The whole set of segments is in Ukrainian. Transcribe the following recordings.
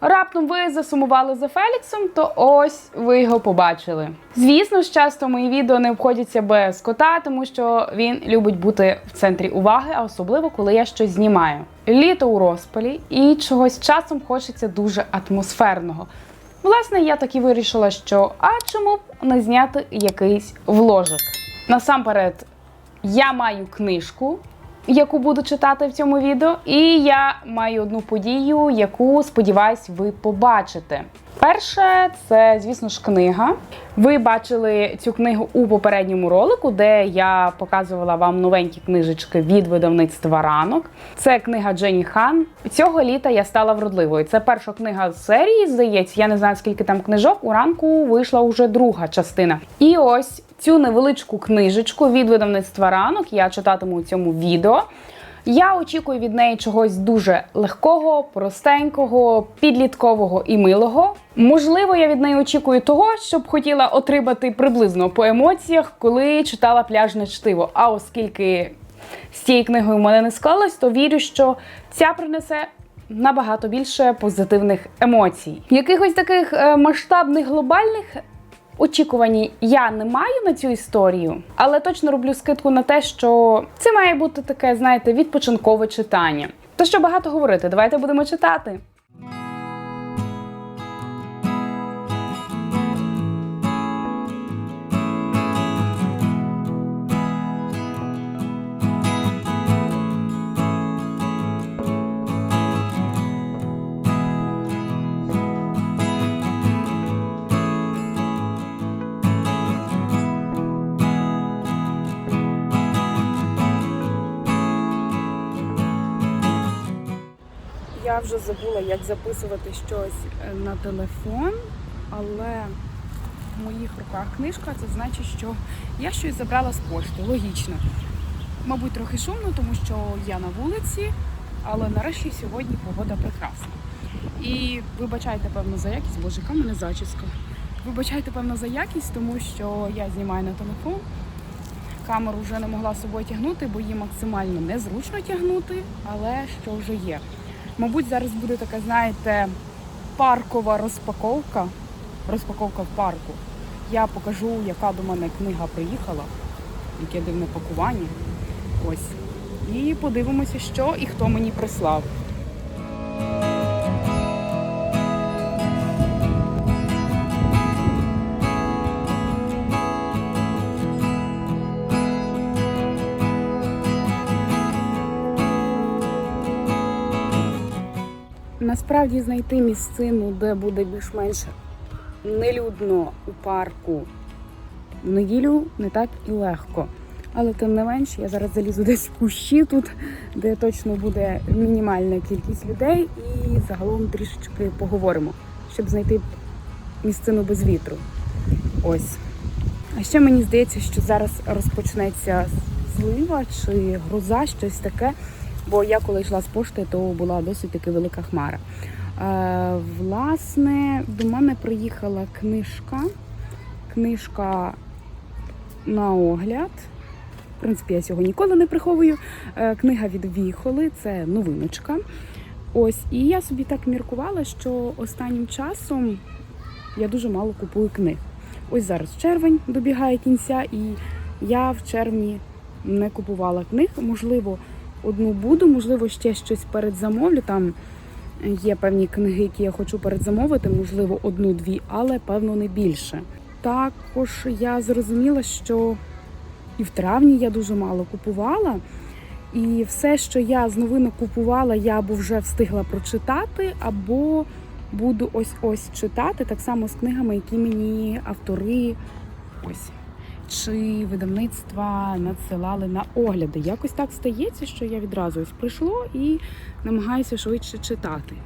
раптом ви засумували за Феліксом, то ось ви його побачили. Звісно ж, часто мої відео не обходяться без кота, тому що він любить бути в центрі уваги, а особливо коли я щось знімаю. Літо у розпалі і чогось часом хочеться дуже атмосферного. Власне, я так і вирішила, що а чому б не зняти якийсь вложик. Насамперед, я маю книжку, яку буду читати в цьому відео, і я маю одну подію, яку сподіваюсь, ви побачите. Перше, це, звісно ж, книга. Ви бачили цю книгу у попередньому ролику, де я показувала вам новенькі книжечки від видавництва ранок. Це книга Дженні Хан. Цього літа я стала вродливою. Це перша книга з серії, здається. Я не знаю, скільки там книжок. У ранку вийшла уже друга частина. І ось цю невеличку книжечку від видавництва ранок я читатиму у цьому відео. Я очікую від неї чогось дуже легкого, простенького, підліткового і милого. Можливо, я від неї очікую того, щоб хотіла отримати приблизно по емоціях, коли читала пляжне чтиво. А оскільки з цією книгою в мене не склалось, то вірю, що ця принесе набагато більше позитивних емоцій. Якихось таких е, масштабних глобальних очікувань я не маю на цю історію, але точно роблю скидку на те, що це має бути таке, знаєте, відпочинкове читання. То що багато говорити, давайте будемо читати. Вже забула, як записувати щось е, на телефон, але в моїх руках книжка, це значить, що я щось забрала з пошти. Логічно. Мабуть, трохи шумно, тому що я на вулиці, але нарешті сьогодні погода прекрасна. І вибачайте, певно, за якість, боже, яка мене зачіска. Вибачайте, певно, за якість, тому що я знімаю на телефон. Камеру вже не могла з собою тягнути, бо її максимально незручно тягнути, але що вже є. Мабуть, зараз буде така, знаєте, паркова розпаковка. Розпаковка в парку. Я покажу, яка до мене книга приїхала, яке дивне пакування. Ось. І подивимося, що і хто мені прислав. Насправді знайти місцину, де буде більш-менш нелюдно у парку в неділю не так і легко. Але тим не менш, я зараз залізу десь в кущі тут, де точно буде мінімальна кількість людей, і загалом трішечки поговоримо, щоб знайти місцину без вітру. Ось. А ще мені здається, що зараз розпочнеться злива чи гроза, щось таке. Бо я коли йшла з пошти, то була досить таки велика хмара. Е, власне, до мене приїхала книжка. Книжка на огляд. В принципі, я цього ніколи не приховую. Е, книга від Віхоли, це новиночка. Ось, і я собі так міркувала, що останнім часом я дуже мало купую книг. Ось зараз червень добігає кінця, і я в червні не купувала книг. Можливо, одну буду, можливо, ще щось передзамовлю. Там є певні книги, які я хочу передзамовити, можливо, одну-дві, але певно не більше. Також я зрозуміла, що і в травні я дуже мало купувала. І все, що я з новинок купувала, я або вже встигла прочитати, або буду ось-ось читати, так само з книгами, які мені автори ось чи видавництва надсилали на огляди. Якось так стається, що я відразу ось прийшло і намагаюся швидше читати.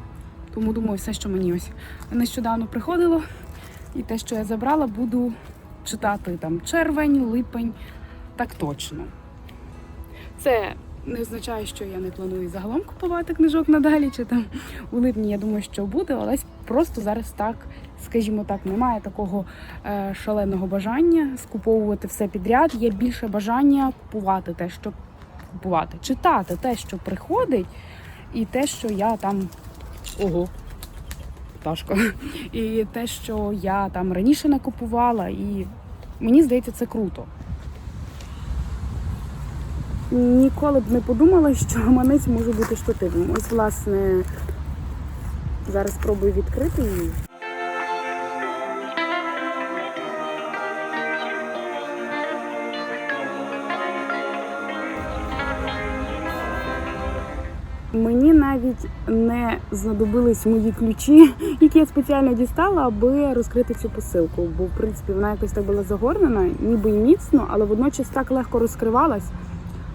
Тому думаю, все, що мені ось нещодавно приходило, і те, що я забрала, буду читати там червень, липень, так точно. Це не означає, що я не планую загалом купувати книжок надалі, чи там у липні я думаю, що буде, але просто зараз так, скажімо так, немає такого е, шаленого бажання скуповувати все підряд. Є більше бажання купувати те, що купувати, читати те, що приходить, і те, що я там ого. пташка. І те, що я там раніше не купувала, і мені здається, це круто. Ніколи б не подумала, що гаманець може бути штативним. Ось, власне, зараз спробую відкрити її. Мені навіть не знадобились мої ключі, які я спеціально дістала, аби розкрити цю посилку. Бо, в принципі, вона якось так була загорнена, ніби і міцно, але водночас так легко розкривалась.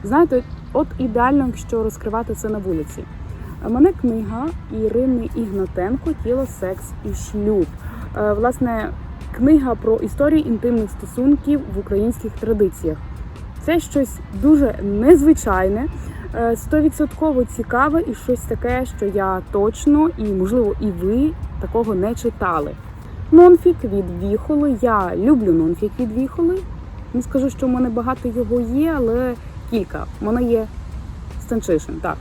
Знаєте, от ідеально, якщо розкривати це на вулиці. Мене книга Ірини Ігнатенко Тіло, секс і шлюб. Е, Власне, книга про історію інтимних стосунків в українських традиціях. Це щось дуже незвичайне, е, стовідсотково цікаве і щось таке, що я точно і, можливо, і ви такого не читали. Нонфік від Віхоли. Я люблю нонфік від Віхоли. Не скажу, що в мене багато його є, але кілька. Мене є Станчишин, так,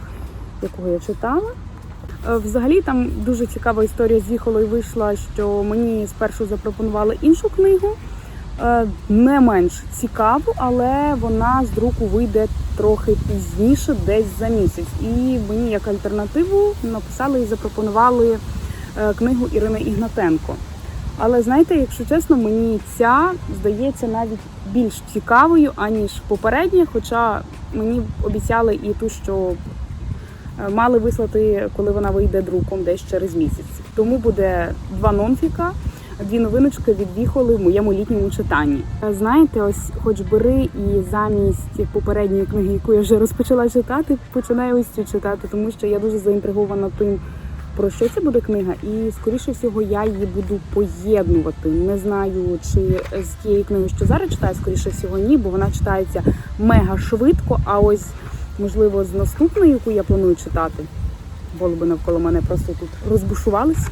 якого я читала. Е, Взагалі там дуже цікава історія з Віхолою вийшла, що мені спершу запропонували іншу книгу, е, не менш цікаву, але вона з друку вийде трохи пізніше, десь за місяць. І мені як альтернативу написали і запропонували е, книгу Ірини Ігнатенко. Але знаєте, якщо чесно, мені ця здається навіть більш цікавою, аніж попередня, хоча мені обіцяли і ту, що е, мали вислати, коли вона вийде друком десь через місяць. Тому буде два нонфіка, дві новиночки від в моєму літньому читанні. Е, Знаєте, ось хоч бери і замість попередньої книги, яку я вже розпочала читати, починаю ось цю читати, тому що я дуже заінтригована тим, про що це буде книга, і скоріше всього я її буду поєднувати. Не знаю, чи з тієї книги, що зараз читаю, скоріше всього, ні, бо вона читається мега швидко. А ось можливо з наступною, яку я планую читати, голуби навколо мене просто тут розбушувались.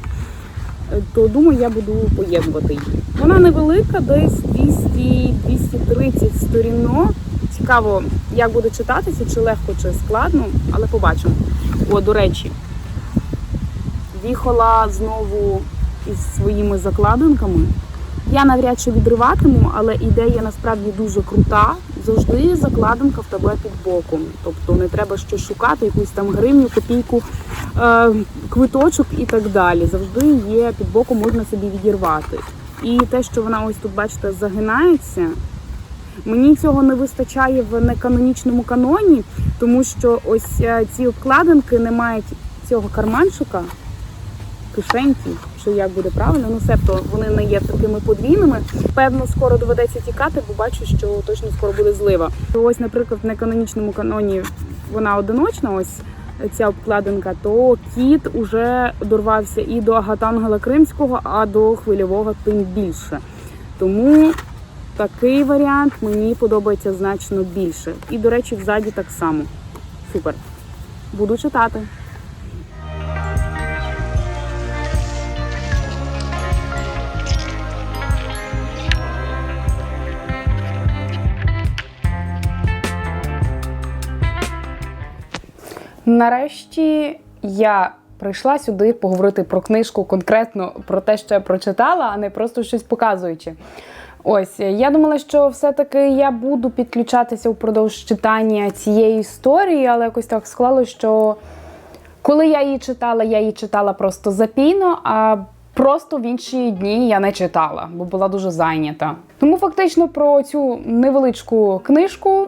е, То думаю, я буду поєднувати її. Вона невелика, десь 200-230 сторінок. Цікаво, як буде читатися, чи легко, чи складно, але побачимо. О, до речі, Віхола знову із своїми закладинками. Я навряд чи відриватиму, але ідея насправді дуже крута. Завжди закладинка в тебе під боком. Тобто не треба щось шукати, якусь там гривню, копійку, е, квиточок і так далі. Завжди є під боком, можна собі відірвати. І те, що вона ось тут, бачите, загинається. Мені цього не вистачає в неканонічному каноні, тому що ось е, ці обкладинки не мають цього карманчика, кишеньки, чи як буде правильно, ну себто вони не є такими подвійними. Певно, скоро доведеться тікати, бо бачу, що точно скоро буде злива. Ось, наприклад, в неканонічному каноні вона одиночна, ось ця обкладинка, то кіт уже дорвався і до Агатангела Кримського, а до хвильового тим більше. Тому такий варіант мені подобається значно більше. І, до речі, взаді так само. Супер. Буду читати. Нарешті я прийшла сюди поговорити про книжку, конкретно про те, що я прочитала, а не просто щось показуючи. Ось я думала, що все-таки я буду підключатися впродовж читання цієї історії, але якось так склалося, що коли я її читала, я її читала просто запійно, а просто в інші дні я не читала, бо була дуже зайнята. Тому фактично про цю невеличку книжку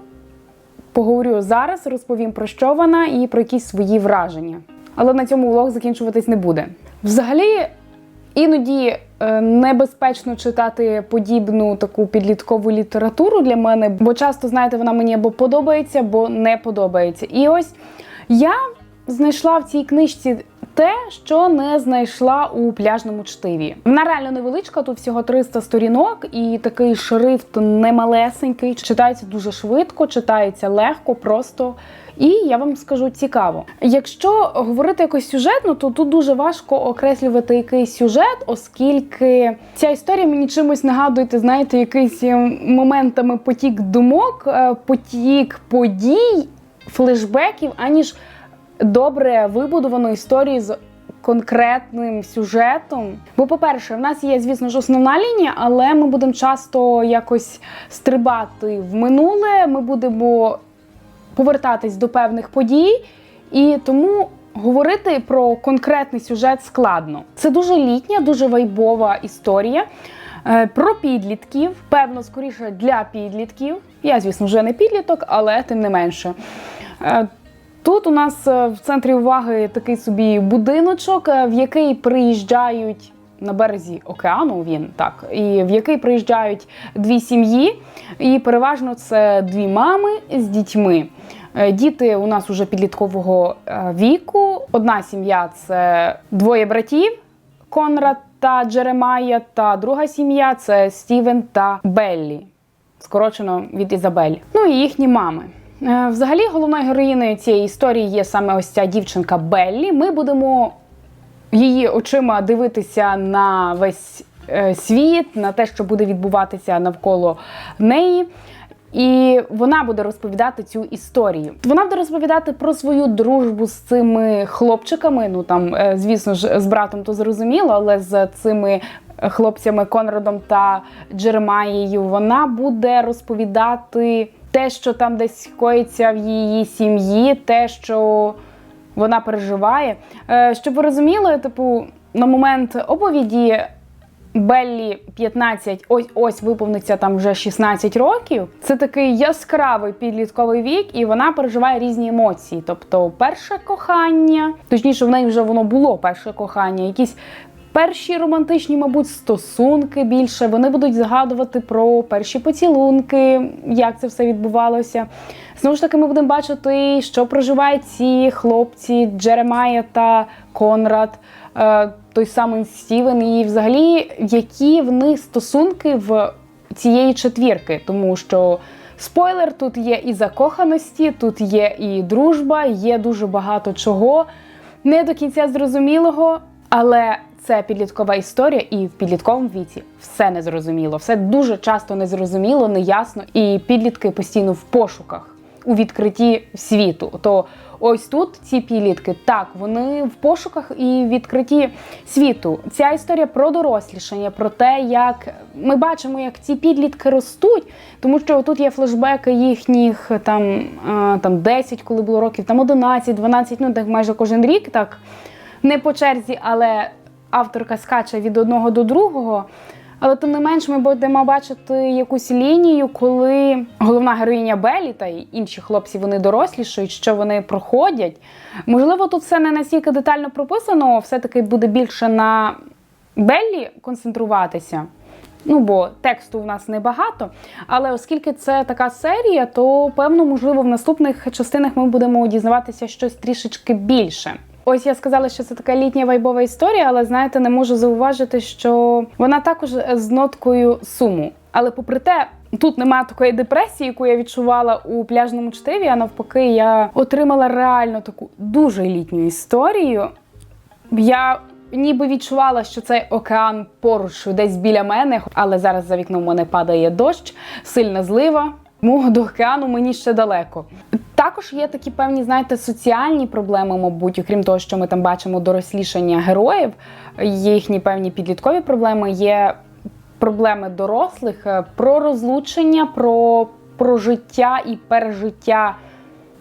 поговорю зараз, розповім про що вона і про якісь свої враження. Але на цьому влог закінчуватись не буде. Взагалі, іноді е, небезпечно читати подібну таку підліткову літературу для мене, бо часто, знаєте, вона мені або подобається, або не подобається. І ось я знайшла в цій книжці те, що не знайшла у пляжному чтиві. Вона реально невеличка, тут всього 300 сторінок, і такий шрифт немалесенький. Читається дуже швидко, читається легко, просто. І я вам скажу цікаво. Якщо говорити якось сюжетно, то тут дуже важко окреслювати якийсь сюжет, оскільки ця історія мені чимось нагадує, знаєте, якийсь е, моментами потік думок, е, потік подій, флешбеків, аніж добре вибудовану історію з конкретним сюжетом. Бо, по-перше, в нас є, звісно ж, основна лінія, але ми будемо часто якось стрибати в минуле. Ми будемо повертатись до певних подій, і тому говорити про конкретний сюжет складно. Це дуже літня, дуже вайбова історія. е, Про підлітків, певно, скоріше для підлітків. Я, звісно, вже не підліток, але тим не менше. Тут у нас е, в центрі уваги такий собі будиночок, е, в який приїжджають на березі океану. Він так, і в який приїжджають дві сім'ї, і переважно це дві мами з дітьми. Е, Діти у нас уже підліткового віку. Одна сім'я це двоє братів Конрад та Джеремая, та друга сім'я це Стівен та Беллі, скорочено від Ізабель. Ну і їхні мами. Е, Взагалі, головною героїною цієї історії є саме ось ця дівчинка Беллі. Ми будемо її очима дивитися на весь е, світ, на те, що буде відбуватися навколо неї. І вона буде розповідати цю історію. Вона буде розповідати про свою дружбу з цими хлопчиками. Ну там, е, звісно ж, з братом то зрозуміло, але з цими хлопцями Конрадом та Джеремаєю вона буде розповідати те, що там десь коїться в її сім'ї, те, що вона переживає. Е, Щоб ви розуміли, типу, на момент оповіді Беллі 15, ось ось виповниться там вже 16 років. Це такий яскравий підлітковий вік, і вона переживає різні емоції. Тобто, перше кохання, точніше, в неї вже воно було перше кохання, якісь. Перші романтичні, мабуть, стосунки більше. Вони будуть згадувати про перші поцілунки, як це все відбувалося. Знову ж таки, ми будемо бачити, що проживають ці хлопці Джеремая та Конрад, е, той самий Стівен, і взагалі які в них стосунки в цієї четвірки, тому що. Спойлер, тут є і закоханості, тут є і дружба, є дуже багато чого не до кінця зрозумілого, але це підліткова історія, і в підлітковому віці все незрозуміло, все дуже часто незрозуміло, неясно, і підлітки постійно в пошуках у відкритті світу. То ось тут ці підлітки, так, вони в пошуках і відкритті світу. Ця історія про дорослішання, про те, як ми бачимо, як ці підлітки ростуть, тому що тут є флешбеки їхніх там, е, там 10, коли було років, там 11, 12, ну так майже кожен рік, так не по черзі, але авторка скаче від одного до другого. Але тим не менш, ми будемо бачити якусь лінію, коли головна героїня Белі та інші хлопці вони дорослішають, що вони проходять. Можливо, тут все не настільки детально прописано, все-таки буде більше на Беллі концентруватися. Ну, бо тексту в нас небагато. Але оскільки це така серія, то певно, можливо, в наступних частинах ми будемо дізнаватися щось трішечки більше. Ось я сказала, що це така літня вайбова історія, але знаєте, не можу зауважити, що вона також з ноткою суму. Але попри те, тут немає такої депресії, яку я відчувала у пляжному чтиві. А навпаки, я отримала реально таку дуже літню історію. Я ніби відчувала, що цей океан поруч десь біля мене, але зараз за вікном мене падає дощ, сильна злива. Мого до океану мені ще далеко. Також є такі певні, знаєте, соціальні проблеми, мабуть, окрім того, що ми там бачимо дорослішання героїв, їхні певні підліткові проблеми. Є проблеми дорослих е, про розлучення, про, про життя і пережиття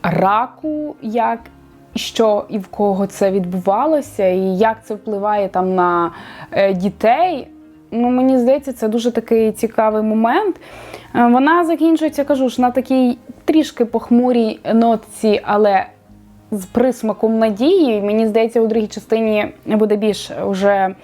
раку, як що і в кого це відбувалося, і як це впливає там на е, дітей. Ну, мені здається, це дуже такий цікавий момент. Е, Вона закінчується, кажу ж, на такій трішки похмурій нотці, але з присмаком надії. Мені здається, у другій частині буде більш вже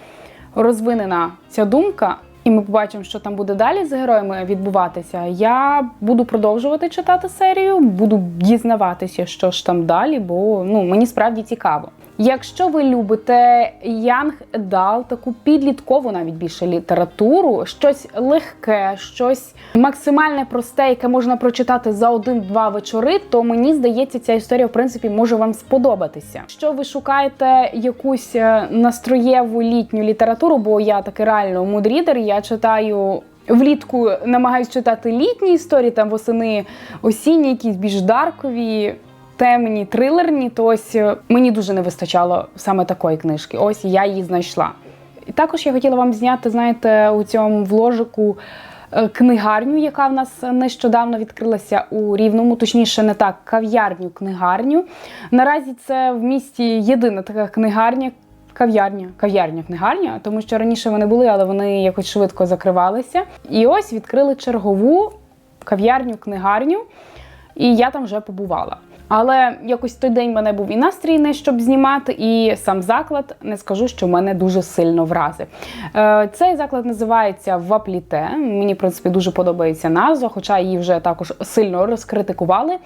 розвинена ця думка. І ми побачимо, що там буде далі з героями відбуватися. Я буду продовжувати читати серію, буду дізнаватися, що ж там далі, бо ну мені справді цікаво. Якщо ви любите Young Adult, таку підліткову навіть більше літературу, щось легке, щось максимально просте, яке можна прочитати за один-два вечори, то мені здається, ця історія в принципі може вам сподобатися. Якщо ви шукаєте якусь е, настроєву літню літературу, бо я таки реально мудрідер, я читаю. Влітку намагаюсь читати літні історії, там восени осінні, якісь більш даркові. Темні, трилерні, то ось е, мені дуже не вистачало саме такої книжки. Ось я її знайшла. І також я хотіла вам зняти, знаєте, у цьому вложику е, книгарню, яка в нас нещодавно відкрилася у Рівному, точніше, не так, кав'ярню, книгарню. Наразі це в місті єдина така книгарня. Кав'ярня, кав'ярня, книгарня, тому що раніше вони були, але вони якось швидко закривалися. І ось відкрили чергову кав'ярню, книгарню, і я там вже побувала. Але якось той день в мене був і настрій не щоб знімати, і сам заклад не скажу, що мене дуже сильно вразив. Е, Цей заклад називається Вапліте. Мені, в принципі, дуже подобається назва, хоча її вже також сильно розкритикували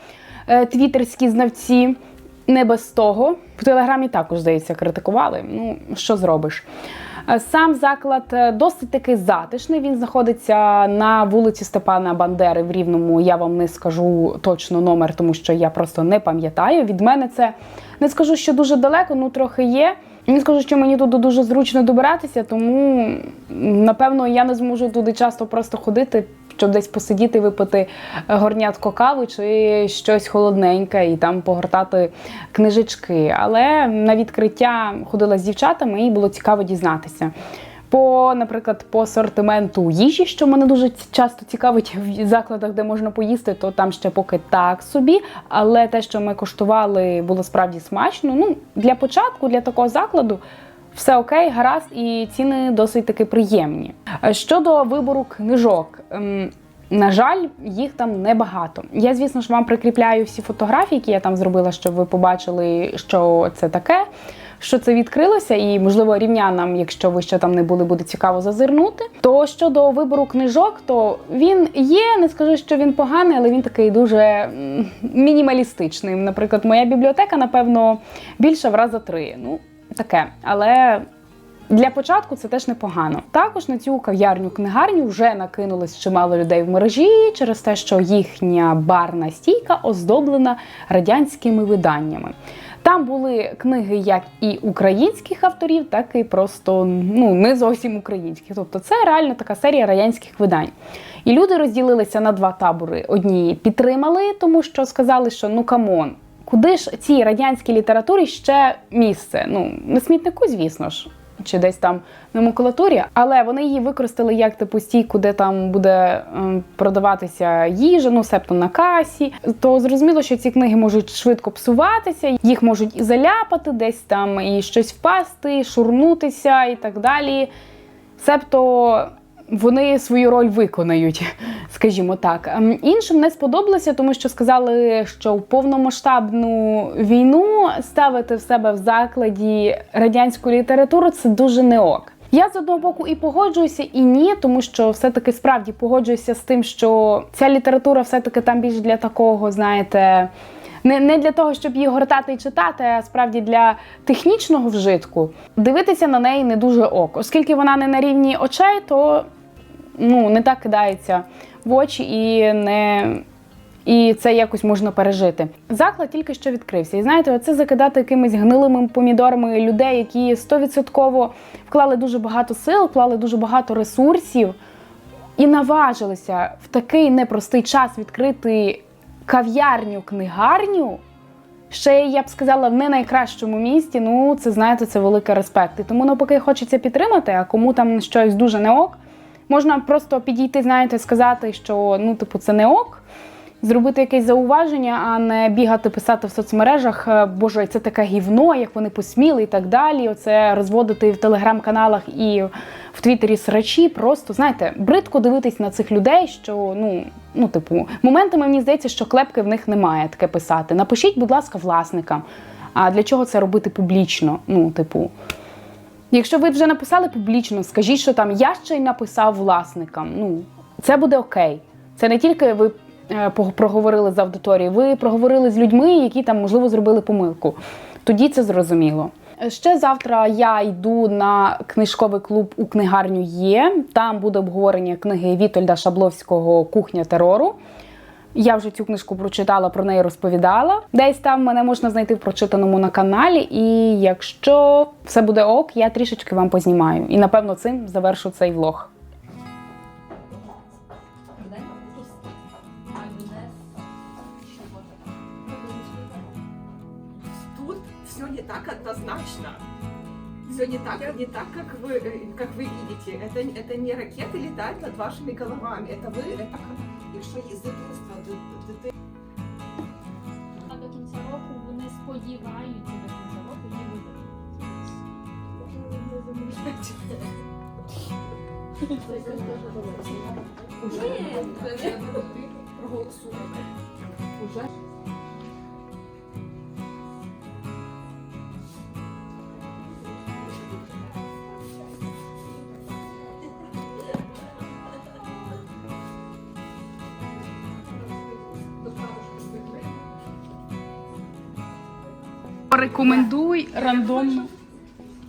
е, твіттерські знавці. Не без того. В телеграмі також, здається, критикували. Ну, що зробиш? Е, Сам заклад е, досить таки затишний. Він знаходиться на вулиці Степана Бандери в Рівному. Я вам не скажу точно номер, тому що я просто не пам'ятаю. Від мене це не скажу, що дуже далеко, ну трохи є. Не скажу, що мені туди дуже зручно добиратися, тому напевно я не зможу туди часто просто ходити, щоб десь посидіти, випити горнятко кави чи щось холодненьке і там погортати книжечки. Але на відкриття ходила з дівчатами і було цікаво дізнатися. По, наприклад, по асортименту їжі, що мене дуже часто цікавить в закладах, де можна поїсти, то там ще поки так собі. Але те, що ми коштували, було справді смачно. Ну, для початку, для такого закладу, все окей, гаразд, і ціни досить таки приємні. Е, Щодо вибору книжок. ем, На жаль, їх там небагато. Я, звісно ж, вам прикріпляю всі фотографії, які я там зробила, щоб ви побачили, що це таке, що це відкрилося, і, можливо, рівнянам, якщо ви ще там не були, буде цікаво зазирнути. То щодо вибору книжок, то він є, не скажу, що він поганий, але він такий дуже мінімалістичний. Наприклад, моя бібліотека, напевно, більша в рази три. Ну, таке. Але для початку це теж непогано. Також на цю кав'ярню книгарню вже накинулось чимало людей в мережі через те, що їхня барна стійка оздоблена радянськими виданнями. Там були книги як і українських авторів, так і просто ну не зовсім українських. Тобто це реально така серія радянських видань. І люди розділилися на два табори. Одні підтримали, тому що сказали, що ну камон, куди ж цій радянській літературі ще місце? Ну на смітнику, звісно ж. Чи десь там на макулатурі, але вони її використали як типу стійку, де там буде ем, продаватися їжа, ну себто на касі. То зрозуміло, що ці книги можуть швидко псуватися, їх можуть і заляпати, десь там і щось впасти, шурнутися і так далі. Себто вони свою роль виконають, скажімо так. Ем, Іншим не сподобалося, тому що сказали, що в повномасштабну війну ставити в себе в закладі радянську літературу це дуже не ок. Я з одного боку і погоджуюся, і ні, тому що все-таки справді погоджуюся з тим, що ця література все-таки там більш для такого, знаєте, не, не для того, щоб її гортати і читати, а справді для технічного вжитку. Дивитися на неї не дуже ок. Оскільки вона не на рівні очей, то ну, не так кидається в очі і не. І це якось можна пережити. Заклад тільки що відкрився. І знаєте, оце закидати якимись гнилими помідорами людей, які стовідсотково вклали дуже багато сил, вклали дуже багато ресурсів і наважилися в такий непростий час відкрити кав'ярню, книгарню. Ще я б сказала в не найкращому місті. Ну це знаєте, це великий респект. І тому навпаки хочеться підтримати. А кому там щось дуже не ок, можна просто підійти, знаєте, сказати, що ну, типу, це не ок. Зробити якесь зауваження, а не бігати писати в соцмережах, е, боже, це таке гівно, як вони посміли і так далі. Оце розводити в телеграм-каналах і в Твіттері срачі. Просто знаєте, бридко дивитись на цих людей, що ну, ну, типу, моментами мені здається, що клепки в них немає таке писати. Напишіть, будь ласка, власникам. А для чого це робити публічно? Ну, типу. Якщо ви вже написали публічно, скажіть, що там я ще й написав власникам. Ну, це буде окей. Це не тільки ви е, проговорили з аудиторією, ви проговорили з людьми, які там, можливо, зробили помилку. Тоді це зрозуміло. Ще завтра я йду на книжковий клуб у книгарню Є. Там буде обговорення книги Вітольда Шабловського Кухня терору. Я вже цю книжку прочитала, про неї розповідала. Десь там мене можна знайти в прочитаному на каналі. І якщо все буде ок, я трішечки вам познімаю. І напевно цим завершу цей влог. все не так однозначно. Все не так, не так, как вы, э, как вы видите. Это, это не ракеты летают над вашими головами. Это ви, это якщо є з дитинства, ди- дити- А до кінця року вони сподіваються до кінця року її видадуть. Порекомендуй рандомно.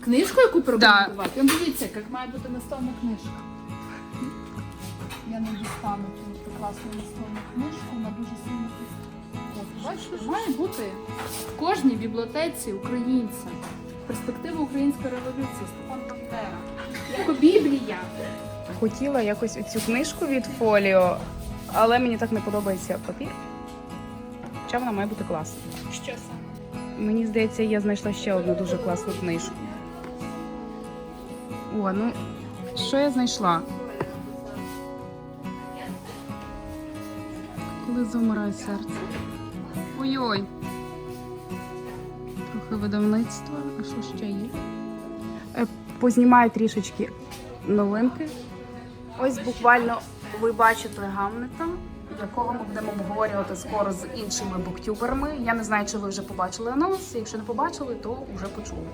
Книжку, яку прорекомендувати? Да. Дивіться, як має бути настольна книжка. Я не дістану цю прекрасну настольну книжку, вона дуже сильно. Бачите, має бути в кожній бібліотеці українця. Перспектива української революції Степан Бандера. Як Біблія. Хотіла якось оцю книжку від фоліо, але мені так не подобається папір. Хоча вона має бути класна. Що саме? Мені здається, я знайшла ще одну дуже класну книжку. О, ну що я знайшла? Коли замирає серце. Ой-ой. Трохи видавництва. А що ще є? Е, Познімаю трішечки новинки. Ось буквально ви бачите Гамлета, якого ми будемо обговорювати скоро з іншими буктюберами. Я не знаю, чи ви вже побачили анонс. Якщо не побачили, то вже почули.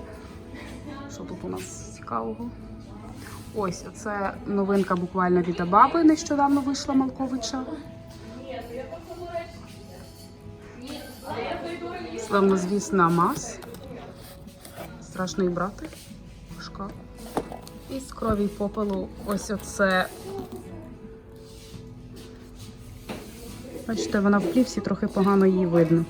Що тут у нас цікавого? Ось це новинка буквально від Абаби. Нещодавно вийшла Малковича. Славнозвісна Мас. Страшний брати. Шкаф. І з крові попелу ось оце. Бачите, вона в плівсі трохи погано її видно.